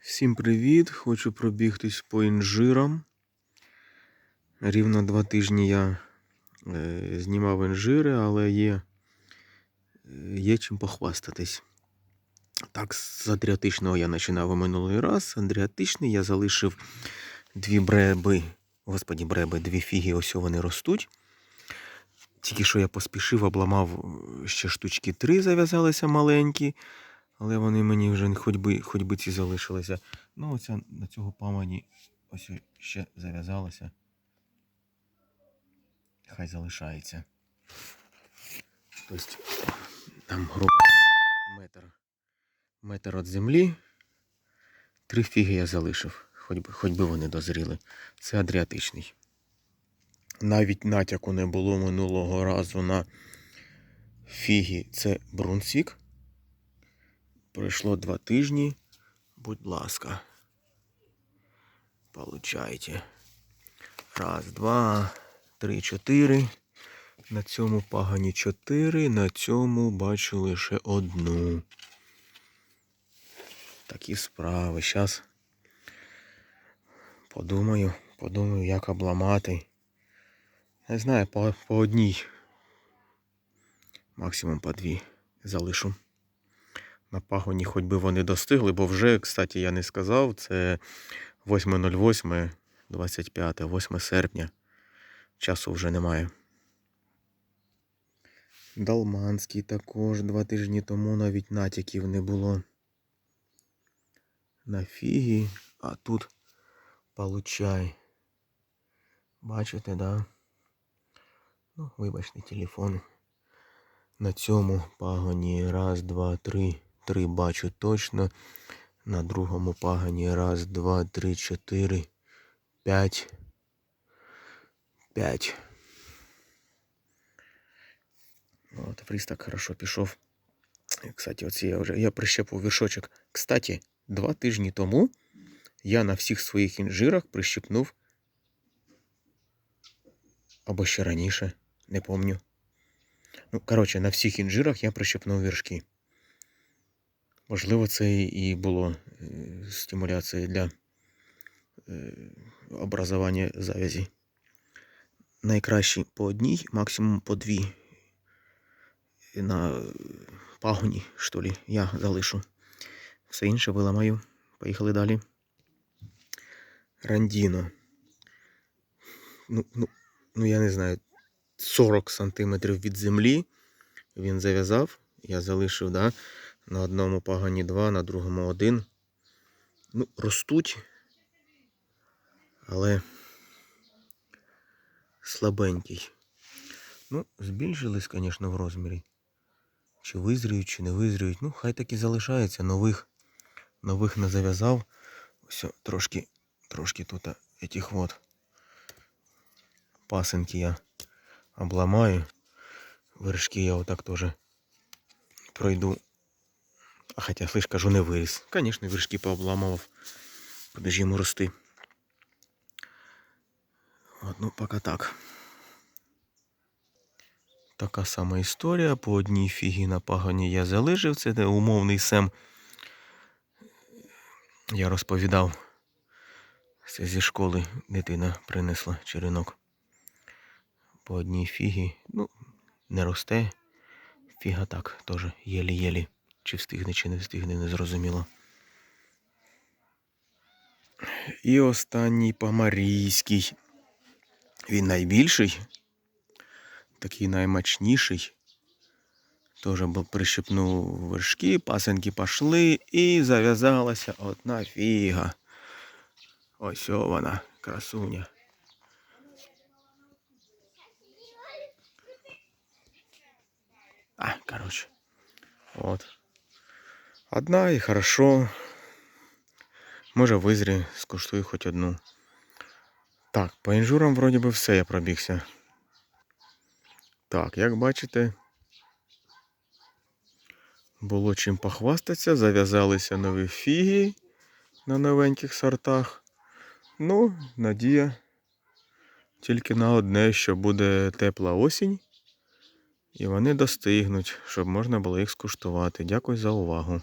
Всім привіт! Хочу пробігтись по інжирам. Рівно два тижні я е, знімав інжири, але є, е, є чим похвастатись. Так, з адріатичного я починав і минулий раз. Адріатичний я залишив дві бреби. Господі, бреби, дві фіги, ось вони ростуть. Тільки що я поспішив, обламав ще штучки три, зав'язалися маленькі. Але вони мені вже хоч би, хоч би ці залишилися. Ну, оця на цього памані ось ще зав'язалася. Хай залишається. Тобто там грубо метр, метр від землі. Три фіги я залишив, хоч би, хоч би вони дозріли. Це адріатичний. Навіть натяку не було минулого разу на фіги. Це Брунсвік. Пройшло два тижні. Будь ласка. Получайте. Раз, два, три, чотири. На цьому пагані чотири. На цьому бачу лише одну. Такі справи. Зараз подумаю, подумаю, як обламати. Не знаю, по, по одній. Максимум по дві залишу на пагоні, хоч би вони достигли, бо вже, кстати, я не сказав, це 8.08, 25, 8 серпня. Часу вже немає. Далманський також два тижні тому навіть натяків не було. На фігі, а тут получай. Бачите, да? Ну, вибачте, телефон. На цьому пагоні раз, два, три. Три бачу точно. На другому пагані раз, два, три, чотири, п'ять. П'ять. От, фріз так хорошо пішов. Кстати, оці я вже я прищепив віршочок. Кстати, два тижні тому я на всіх своїх інжирах прищепнув. Або ще раніше, не помню. Ну, коротше, на всіх інжирах я прищепнув віршки. Можливо, це і було е, стимуляцією для е, образування завязі. Найкращі по одній, максимум по дві. На пагоні, що ли, я залишу. Все інше виламаю. Поїхали далі. Рандіно. Ну, ну, ну я не знаю, 40 сантиметрів від землі. Він зав'язав. Я залишив, да. На одному пагані два, на другому один. Ну, ростуть, але слабенький. Ну, збільшились, звісно, в розмірі. Чи визріють, чи не визріють. Ну, хай так і залишається. Нових нових не зав'язав. Ось трошки, трошки тут этих вот пасинки я обламаю. Вершки я отак теж пройду. А хотя, слышь, кажу, не виріс. Конечно, вершки пообламував. Йому рости. От, ну, поки так. Така сама історія. По одній фігі на пагані я залишив. Це не умовний сем. Я розповідав. Це зі школи дитина принесла черенок. По одній фігі. Ну, не росте. Фіга так, теж єлі-єлі. Чи встигне, чи не встигне, не зрозуміло. І останній помарійський. Він найбільший, такий наймачніший. Теж прищепнув вершки, пасенки пішли і зав'язалася одна фіга. Ось вона, красуня. А, короче. Вот. Одна і хорошо. Може визрі, скуштую хоч одну. Так, по інжурам вроді би все я пробігся. Так, як бачите, було чим похвастатися, зав'язалися нові фіги на новеньких сортах. Ну, надія тільки на одне, що буде тепла осінь. І вони достигнуть, щоб можна було їх скуштувати. Дякую за увагу.